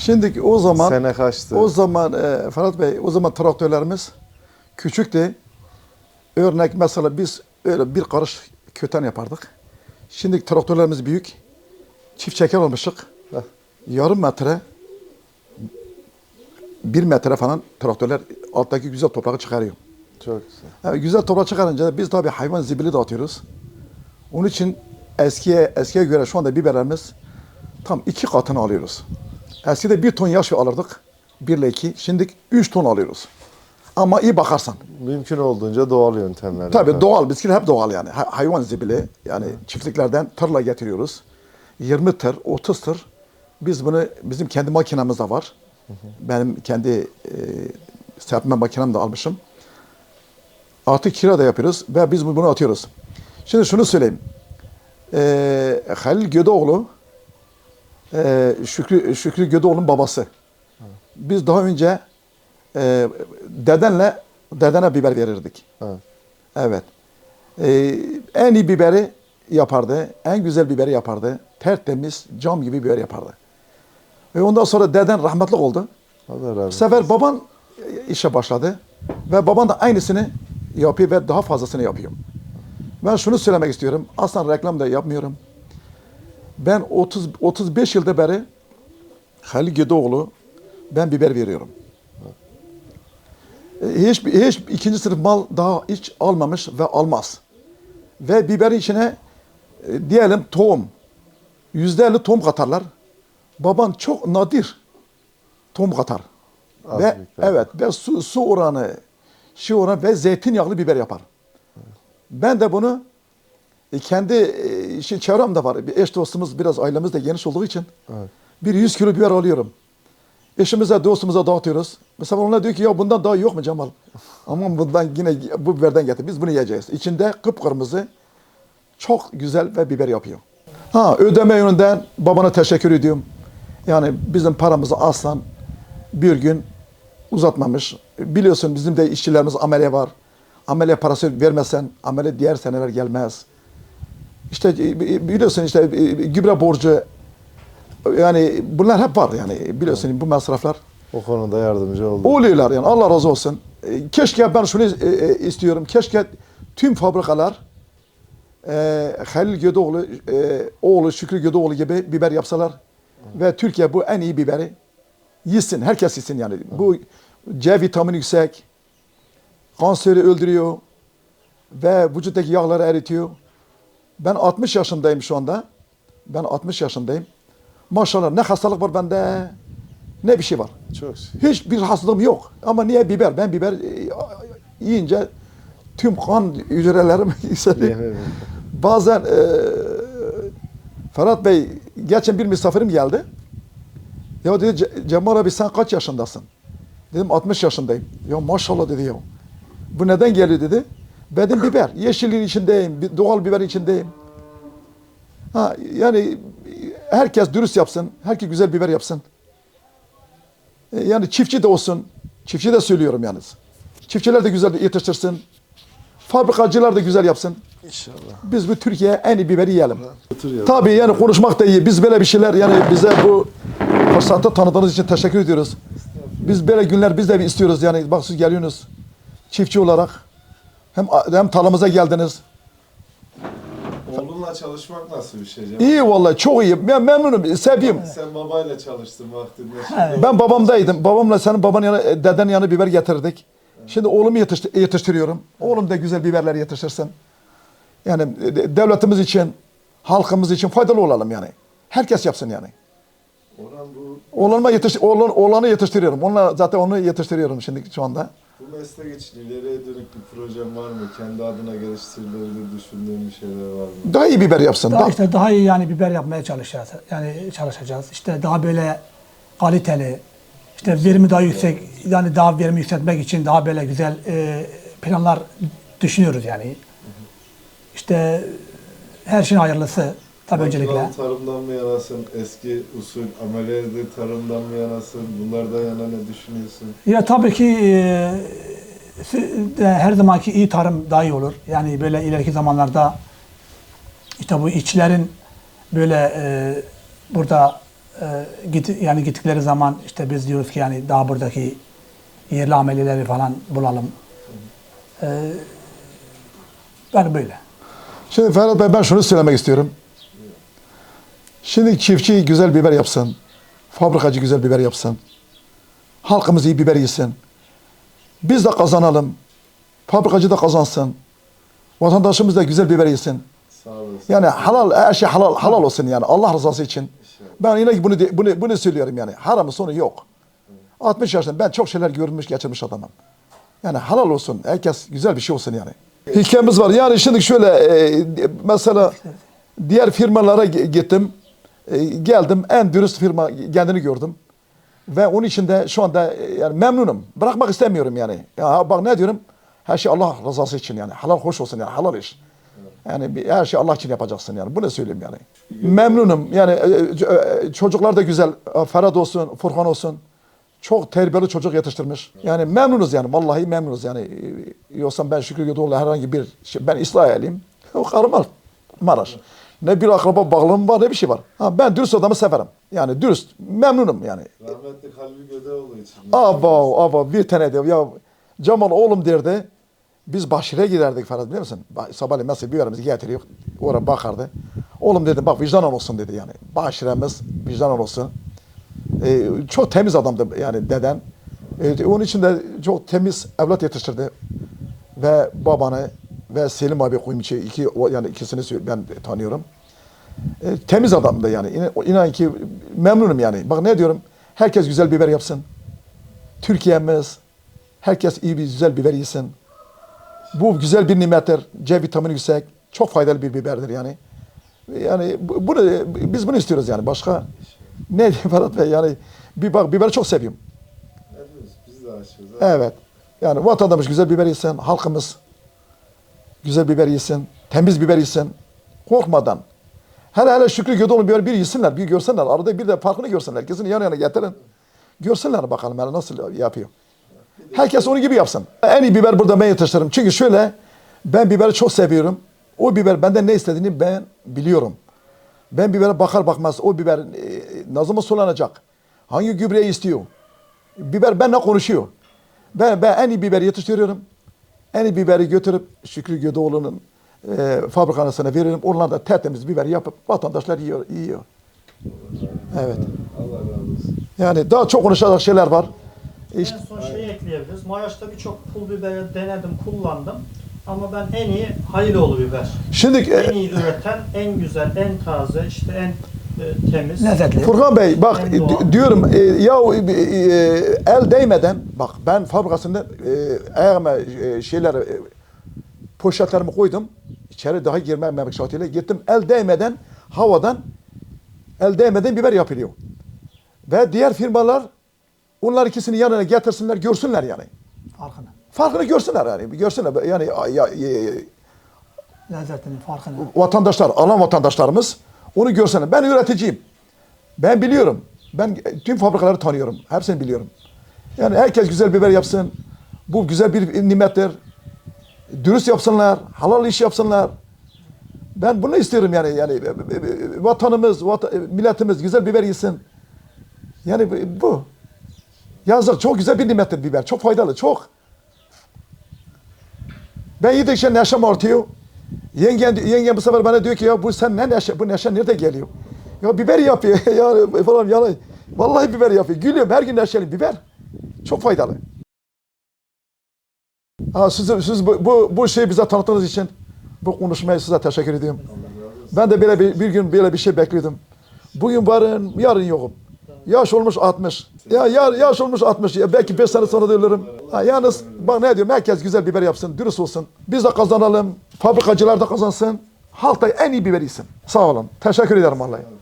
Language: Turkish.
Şimdi o zaman Sene kaçtı? o zaman e, Ferhat Bey o zaman traktörlerimiz küçüktü. Örnek mesela biz öyle bir karış köten yapardık. Şimdi traktörlerimiz büyük. Çift çeker olmuşuk. Heh. Yarım metre bir metre falan traktörler alttaki güzel toprağı çıkarıyor. Çok güzel. Yani güzel toprak çıkarınca da biz tabii hayvan zibili dağıtıyoruz. Onun için eskiye eskiye göre şu anda biberlerimiz tam iki katını alıyoruz. Eskide bir ton yaş alırdık. Bir ile iki. Şimdi üç ton alıyoruz. Ama iyi bakarsan. Mümkün olduğunca doğal yöntemlerle. Tabii doğal, bizimki hep doğal yani. Ha- Hayvan zibili yani çiftliklerden tırla getiriyoruz. 20 tır, 30 tır. Biz bunu bizim kendi makinamız da var. Benim kendi e, serpme makinem de almışım. Artık kira da yapıyoruz ve biz bunu atıyoruz. Şimdi şunu söyleyeyim. E, Halil Gödeoğlu e, Şükrü, Şükrü Gödeoğlu'nun babası. Biz daha önce e, dedenle dedene biber verirdik. Evet. Evet. Ee, en iyi biberi yapardı. En güzel biberi yapardı. Tertemiz, cam gibi biber yapardı. Ve ondan sonra deden rahmetli oldu. Allah Bu sefer baban e, işe başladı. Ve baban da aynısını yapıyor ve daha fazlasını yapıyor. Ben şunu söylemek istiyorum. Aslında reklam da yapmıyorum. Ben 30 35 yılda beri Halil Gedoğlu ben biber veriyorum. E, Hiç, hiç ikinci sınıf mal daha hiç almamış ve almaz. Ve biberin içine e, diyelim tohum. Yüzde elli tohum katarlar. Baban çok nadir tohum katar. Az ve miktar. evet ve su, su oranı, şu oranı ve zeytinyağlı biber yapar. Ben de bunu e, kendi e, şey, çevremde var. Bir eş dostumuz biraz ailemiz de geniş olduğu için Evet. bir 100 kilo biber alıyorum. Eşimize, dostumuza dağıtıyoruz. Mesela onlar diyor ki ya bundan daha yok mu Cemal? Aman bundan yine bu biberden getir. Biz bunu yiyeceğiz. İçinde kıpkırmızı çok güzel ve biber yapıyor. Ha ödeme yönünden babana teşekkür ediyorum. Yani bizim paramızı aslan bir gün uzatmamış. Biliyorsun bizim de işçilerimiz amele var. Amele parası vermezsen amele diğer seneler gelmez. İşte e, biliyorsun işte e, gübre borcu yani bunlar hep var yani biliyorsun bu masraflar. O konuda yardımcı oldu. Oluyorlar yani Allah razı olsun. E, Keşke ben şunu e, e, istiyorum. Keşke tüm fabrikalar e, Halil Gödeoğlu, e, oğlu Şükrü Gödeoğlu gibi biber yapsalar ve Türkiye bu en iyi biberi yesin. Herkes yesin yani. Bu C vitamini yüksek. Kanseri öldürüyor ve vücuttaki yağları eritiyor. Ben 60 yaşındayım şu anda. Ben 60 yaşındayım. Maşallah ne hastalık var bende ne bir şey var. Çok. Hiçbir hastalığım yok. Ama niye biber? Ben biber e, yiyince tüm kan hücrelerim. Yemin Bazen e, Ferhat Bey, geçen bir misafirim geldi. Ya dedi "Ce- Cemal abi sen kaç yaşındasın? Dedim 60 yaşındayım. Ya maşallah dedi ya. Bu neden geliyor dedi. Benim biber. Yeşilliğin içindeyim. Doğal biber içindeyim. Ha, yani herkes dürüst yapsın. Herkes güzel biber yapsın. E, Yani çiftçi de olsun. Çiftçi de söylüyorum yalnız. Çiftçiler de güzel yetiştirsin. Fabrikacılar da güzel yapsın. İnşallah. Biz bu Türkiye'ye en iyi biberi yiyelim. Ya. Tabii yani konuşmak da iyi. Biz böyle bir şeyler yani bize bu fırsatı tanıdığınız için teşekkür ediyoruz. Biz böyle günler biz de istiyoruz yani. Bak siz geliyorsunuz çiftçi olarak. Hem hem tarlamıza geldiniz. Oğlunla çalışmak nasıl bir şey Cemal? İyi vallahi çok iyi. Ben memnunum. Seviyorum. Sen babayla çalıştın vaktinde. Şimdi Ben babamdaydım. Babamla senin babanın yanı, dedenin yanı biber getirdik. Şimdi oğlumu yetişti- yetiştiriyorum. Oğlum da güzel biberler yetiştirsin. Yani e, devletimiz için, halkımız için faydalı olalım yani. Herkes yapsın yani. Orhan bu, Oğlanıma yetiş, oğlan, oğlanı yetiştiriyorum. Onunla zaten onu yetiştiriyorum şimdi şu anda. Bu meslek için ileriye dönük bir projen var mı? Kendi adına geliştirilebilir düşündüğün bir şeyler var mı? Daha iyi biber yapsın. Daha Daha, işte daha iyi yani biber yapmaya çalışacağız. Yani çalışacağız. İşte daha böyle kaliteli, işte verimi daha yüksek, yani daha verimi yükseltmek için daha böyle güzel e, planlar düşünüyoruz yani. İşte her şeyin hayırlısı tabii öncelikle. Tarımdan mı yanasın? Eski usul ameliyatlı tarımdan mı yanasın? Bunlardan yana ne düşünüyorsun? Ya tabii ki e, de her zamanki iyi tarım daha iyi olur. Yani böyle ileriki zamanlarda işte bu işçilerin böyle e, burada e, git, yani gittikleri zaman işte biz diyoruz ki yani daha buradaki yerli amelileri falan bulalım. E, ben böyle. Şimdi Ferhat Bey ben şunu söylemek istiyorum. Şimdi çiftçi güzel biber yapsın. Fabrikacı güzel biber yapsın. Halkımız iyi biber yesin. Biz de kazanalım. Fabrikacı da kazansın. Vatandaşımız da güzel biber yesin. Sağ olasın. Yani halal her şey halal halal olsun yani Allah rızası için. Ben yine ki bunu bunu bunu söylüyorum yani. Haramın sonu yok. 60 yaşında ben çok şeyler görmüş geçirmiş adamım. Yani halal olsun. Herkes güzel bir şey olsun yani. Hikayemiz var. Yani şimdi şöyle e, mesela diğer firmalara gi- gittim. E, geldim en dürüst firma kendini gördüm. Ve onun için de şu anda e, yani memnunum. Bırakmak istemiyorum yani. Ya bak ne diyorum? Her şey Allah rızası için yani. Halal hoş olsun yani. Halal iş. Yani her şey Allah için yapacaksın yani. Bu ne söyleyeyim yani. Memnunum. Yani e, çocuklar da güzel. Ferhat olsun, Furkan olsun. Çok terbiyeli çocuk yetiştirmiş. Yani memnunuz yani. Vallahi memnunuz yani. Yoksa ben Şükrü Gödoğlu herhangi bir şey, ben İsrail'iyim. O karım var. Maraş. Ne bir akraba bağlılığım var ne bir şey var. Ha, ben dürüst adamı severim. Yani dürüst. Memnunum yani. Rahmetli Halil Gödeoğlu için. Aba aba bir tane de ya Cemal oğlum derdi. Biz Başir'e giderdik Ferhat biliyor musun? Ba- Sabahleyin mesela biberimizi getiriyor. Oraya bakardı. Oğlum dedim bak vicdanan olsun dedi yani. Başiremiz vicdanan olsun. Ee, çok temiz adamdı yani deden. Ee, onun için de çok temiz evlat yetiştirdi. Ve babanı ve Selim abi Kuyumçu iki o- yani ikisini ben tanıyorum. E, temiz adamdı yani. İnan, inan ki memnunum yani. Bak ne diyorum? Herkes güzel biber yapsın. Türkiye'miz herkes iyi bir güzel biber yesin. Bu güzel bir nimettir. C vitamini yüksek. Çok faydalı bir biberdir yani. Yani bu- bunu biz bunu istiyoruz yani. Başka ne Ferhat Bey yani bir bak biberi çok seviyorum. Biz de aşığız. Evet. Yani vatandaş güzel biber yesin, halkımız güzel biber yesin, temiz biber yesin, korkmadan. Hele hele Şükrü Gödoğlu biber bir yesinler, bir görsünler. Arada bir de farkını görsünler. Kesin yan yana getirin. Görsünler bakalım hele nasıl yapıyor. Herkes onu gibi yapsın. En iyi biber burada ben yetiştiririm. Çünkü şöyle, ben biberi çok seviyorum. O biber benden ne istediğini ben biliyorum. Ben bibere bakar bakmaz o biber e, ne zaman sulanacak? Hangi gübreyi istiyor? Biber benimle konuşuyor. Ben, ben en iyi biberi yetiştiriyorum. En iyi biberi götürüp Şükrü Gödoğlu'nun e, fabrikasına veririm. Onlar da tertemiz biber yapıp vatandaşlar yiyor. yiyor. Evet. Allah razı olsun. Yani daha çok konuşacak şeyler var. İşte, En son şeyi ekleyebiliriz. Maraş'ta birçok pul biberi denedim, kullandım. Ama ben en iyi Hayloğlu biber. şimdi En e, iyi üreten, en güzel, en taze, işte en temiz. Lezzetli. Furkan Bey bak diyorum e, ya e, e, el değmeden bak ben fabrikasında e, ayağıma e, şeyler e, poşetlerimi koydum. İçeri daha girmemek şartıyla gittim. El değmeden havadan el değmeden biber yapılıyor. Ve diğer firmalar onlar ikisini yanına getirsinler görsünler yani. Farkını. Farkını görsünler yani. Görsünler yani ya, ya, Lezzetini, farkını. vatandaşlar, alan vatandaşlarımız onu görsene. Ben üreticiyim. Ben biliyorum. Ben tüm fabrikaları tanıyorum. Hepsini biliyorum. Yani herkes güzel biber yapsın. Bu güzel bir nimettir. Dürüst yapsınlar, halal iş yapsınlar. Ben bunu istiyorum yani. Yani vatanımız, vata- milletimiz güzel biber yesin. Yani bu. Yazık çok güzel bir nimettir biber. Çok faydalı, çok. Ben yedikçe neşem artıyor. Yengen, yengen bu sefer bana diyor ki ya bu sen ne neşe, bu neşe nerede geliyor? Ya biber yapıyor ya falan yani. Vallahi biber yapıyor. Gülüyorum her gün neşeli biber. Çok faydalı. Ha, siz, siz bu, bu, bu şeyi bize tanıttığınız için bu konuşmaya size teşekkür ediyorum. Ben de böyle bir, bir gün böyle bir şey bekliyordum. Bugün varın, yarın yokum. Yaş olmuş 60. Ya yar, yaş olmuş 60. Ya belki 5 sene sonra da ölürüm. Ha, yalnız bak ne diyorum herkes güzel biber yapsın, dürüst olsun. Biz de kazanalım, fabrikacılar da kazansın. Halk da en iyi biber yesin. Sağ olun. Teşekkür ederim vallahi.